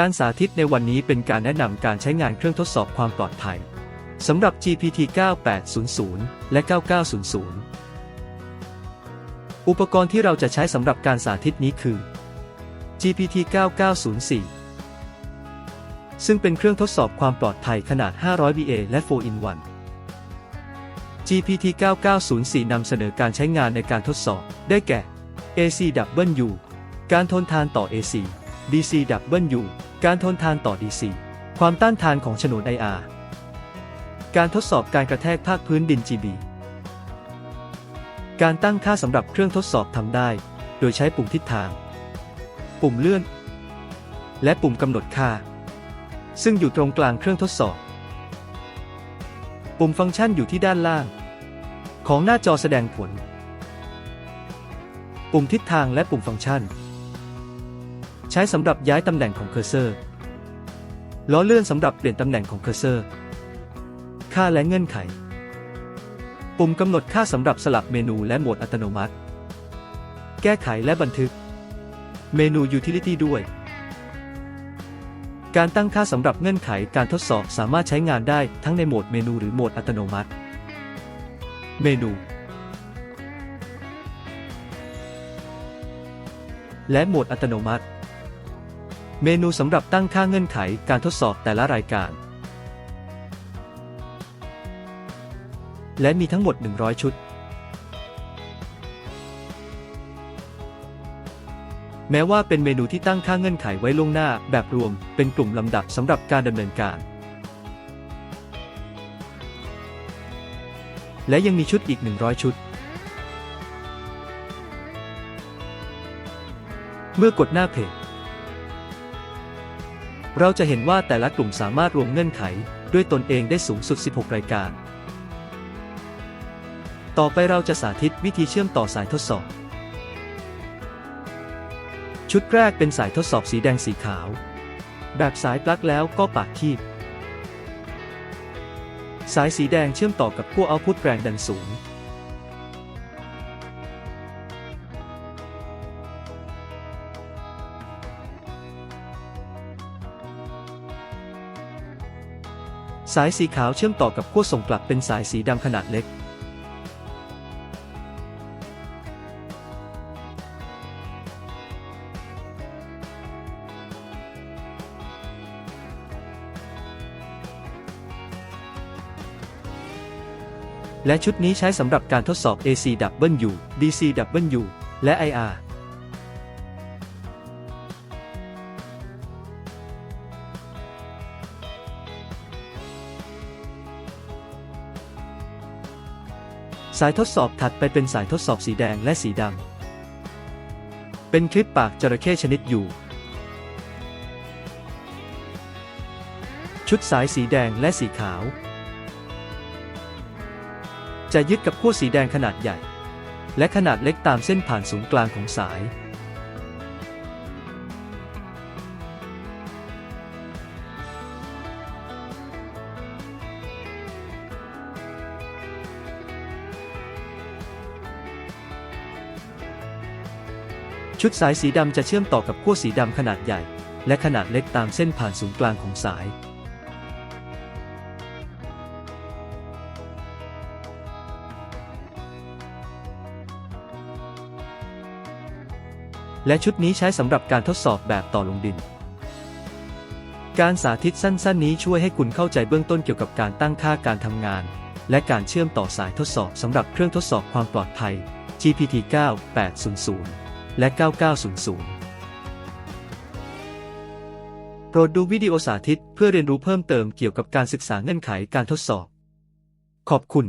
การสาธิตในวันนี้เป็นการแนะนำการใช้งานเครื่องทดสอบความปลอดภัยสำหรับ GPT 9800 และ 9900 อุปกรณ์ที่เราจะใช้สำหรับการสาธิตนี้คือ GPT 9904 ซึ่งเป็นเครื่องทดสอบความปลอดภัยขนาด 500 VA และ 4-in-1 GPT 9904 นำเสนอการใช้งานในการทดสอบ ได้แก่ ACW การทนทานต่อ AC DCW การทนทานต่อ DC ความต้านทานของฉนวน IR การทดสอบการกระแทกภาคพื้นดิน GB การตั้งค่าสำหรับเครื่องทดสอบทำได้ โดยใช้ปุ่มทิศทาง ปุ่มเลื่อน และปุ่มกำหนดค่า ซึ่งอยู่ตรงกลางเครื่องทดสอบ ปุ่มฟังก์ชันอยู่ที่ด้านล่าง ของหน้าจอแสดงผล ปุ่มทิศทางและปุ่มฟังก์ชัน ใช้สำหรับย้ายตำแหน่งของเคอร์เซอร์ ล้อเลื่อนสำหรับเปลี่ยนตำแหน่งของเคอร์เซอร์ ค่าและเงื่อนไข ปุ่มกำหนดค่าสำหรับสลับเมนูและโหมดอัตโนมัติ แก้ไขและบันทึก เมนู Utility ด้วย การตั้งค่าสำหรับเงื่อนไขการทดสอบสามารถใช้งานได้ทั้งในโหมดเมนูหรือโหมดอัตโนมัติ เมนู และโหมดอัตโนมัติ เมนูสำหรับตั้งค่าเงื่อนไขการทดสอบแต่ละรายการ และมีทั้งหมด 100 ชุด แม้ว่าเป็นเมนูที่ตั้งค่าเงื่อนไขไว้ล่วงหน้าแบบรวม เป็นกลุ่มลำดับสำหรับการดำเนินการ และยังมีชุดอีก 100 ชุดเมื่อกดหน้าเพจ เราจะเห็นว่าแต่ละกลุ่มสามารถรวมเงื่อนไข ด้วยตนเองได้สูงสุด 16 รายการ ต่อไปเราจะสาธิตวิธีเชื่อมต่อสายทดสอบ ชุดแรกเป็นสายทดสอบสีแดงสีขาว แบบสายปลั๊กแล้วก็ปากคีบ สายสีแดงเชื่อมต่อกับขั้วเอาพุตแรงดันสูง สายสีขาวเชื่อมต่อกับขั้วส่งกลับเป็นสายสีดำขนาดเล็ก และชุดนี้ใช้สำหรับการทดสอบ ACW, DCW และ IR สายทดสอบถัดไปเป็นสายทดสอบสีแดงและสีดำ เป็นคลิปปากจระเข้ชนิดอยู่ ชุดสายสีแดงและสีขาว จะยึดกับขั้วสีแดงขนาดใหญ่ และขนาดเล็กตามเส้นผ่านศูนย์กลางของสาย ชุดสายสีดำจะเชื่อมต่อกับขั้วสีดำขนาดใหญ่ และขนาดเล็กตามเส้นผ่านศูนย์กลางของสาย และชุดนี้ใช้สำหรับการทดสอบแบบต่อลงดิน การสาธิตสั้น ๆ นี้ช่วยให้คุณเข้าใจเบื้องต้นเกี่ยวกับการตั้งค่าการทำงาน และการเชื่อมต่อสายทดสอบสำหรับเครื่องทดสอบความปลอดภัย GPT 9800 และ 9900 โปรดดูวิดีโอสาธิตเพื่อเรียนรู้เพิ่มเติมเกี่ยวกับการศึกษาเงื่อนไขการทดสอบ ขอบคุณ